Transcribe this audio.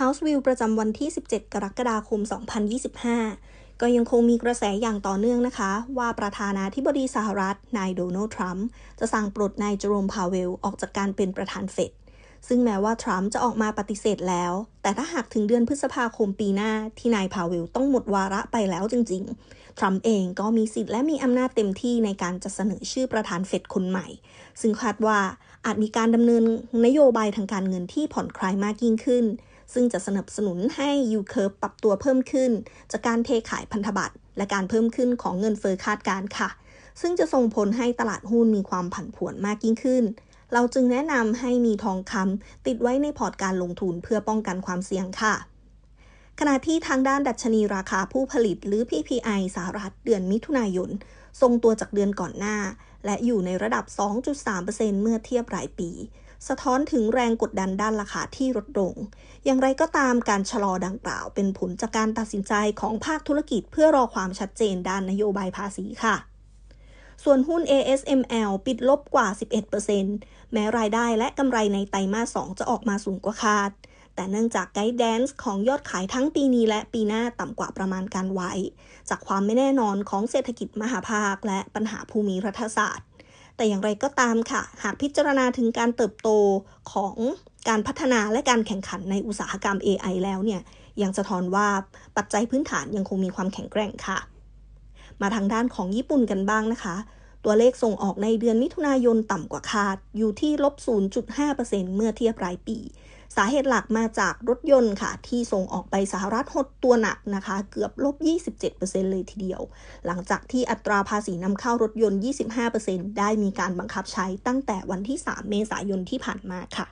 House View ประจำวันที่ 17 กรกฎาคม 2025 ก็ยังคงมีกระแสอย่างต่อเนื่องนะคะ ว่าประธานาธิบดีสหรัฐ นายโดนัลด์ทรัมป์จะสั่งปลดนายเจอโรมพาเวล ออกจากการเป็นประธานเฟดซึ่งแม้ว่าทรัมป์จะออกมาปฏิเสธแล้ว แต่ถ้าหากถึงเดือนพฤษภาคมปีหน้าที่นายพาเวลต้องหมดวาระไปแล้วจริง ๆ ทรัมป์เองก็มีสิทธิ์และมีอำนาจเต็มที่ในการจะเสนอชื่อประธานเฟดคนใหม่ ซึ่งคาดว่าอาจมีการดำเนินนโยบายทางการเงินที่ผ่อนคลายมากยิ่งขึ้น ซึ่งจะสนับสนุนให้ยูเคิร์ปรับตัวเพิ่มขึ้น จากการเทขายพันธบัตรและการเพิ่มขึ้นของเงินเฟอ้อคาดการค่ะ ซึ่งจะส่งผลให้ตลาดหุ้นมีความผันผวนมากยิ่งขึ้น เราจึงแนะนำให้มีทองคำติดไว้ในพอร์ตการลงทุนเพื่อป้องกันความเสี่ยงค่ะ ขณะที่ทางด้านดัชนีราคาผู้ผลิตหรือ PPI สหรัฐเดือนมิถุนายน ทรงตัวจากเดือนก่อนหน้า และอยู่ในระดับ 2.3%เมื่อเทียบรายปี สะท้อนถึงแรงกดดันด้านราคาที่ลดลง อย่างไรก็ตามการชะลอดังกล่าวเป็นผลจากการตัดสินใจของภาคธุรกิจเพื่อรอความชัดเจนด้านนโยบายภาษีค่ะส่วนหุ้น ASML ปิดลบกว่า 11%แม้รายได้และกำไรในไตรมาส 2 จะออกมาสูงกว่าคาด แต่เนื่องจากไกด์แดนซ์ของยอดขายทั้งปีนี้และปีหน้าต่ำกว่าประมาณการไว้ จากความไม่แน่นอนของเศรษฐกิจมหาภาค และปัญหาภูมิรัฐศาสตร์ แต่อย่างไรก็ตามค่ะ หากพิจารณาถึงการเติบโตของการพัฒนาและการแข่งขันในอุตสาหกรรม AI แล้วเนี่ยยังสะท้อนว่าปัจจัยพื้นฐานยังคงมีความแข็งแกร่งค่ะ มาทางด้านของญี่ปุ่นกันบ้างนะคะ ตัวเลขส่งออกในเดือนมิถุนายนต่ำกว่าคาด อยู่ที่ลบ 0.5%เมื่อเทียบรายปี สาเหตุหลักมาจากรถยนต์ค่ะ ที่ส่งออกไปสหรัฐหดตัวหนักนะคะ เกือบลบ 27%เลยทีเดียว หลังจากที่อัตราภาษีนำเข้ารถยนต์ 25%ได้มีการบังคับใช้ตั้งแต่วันที่ 3 เมษายนที่ผ่านมาค่ะ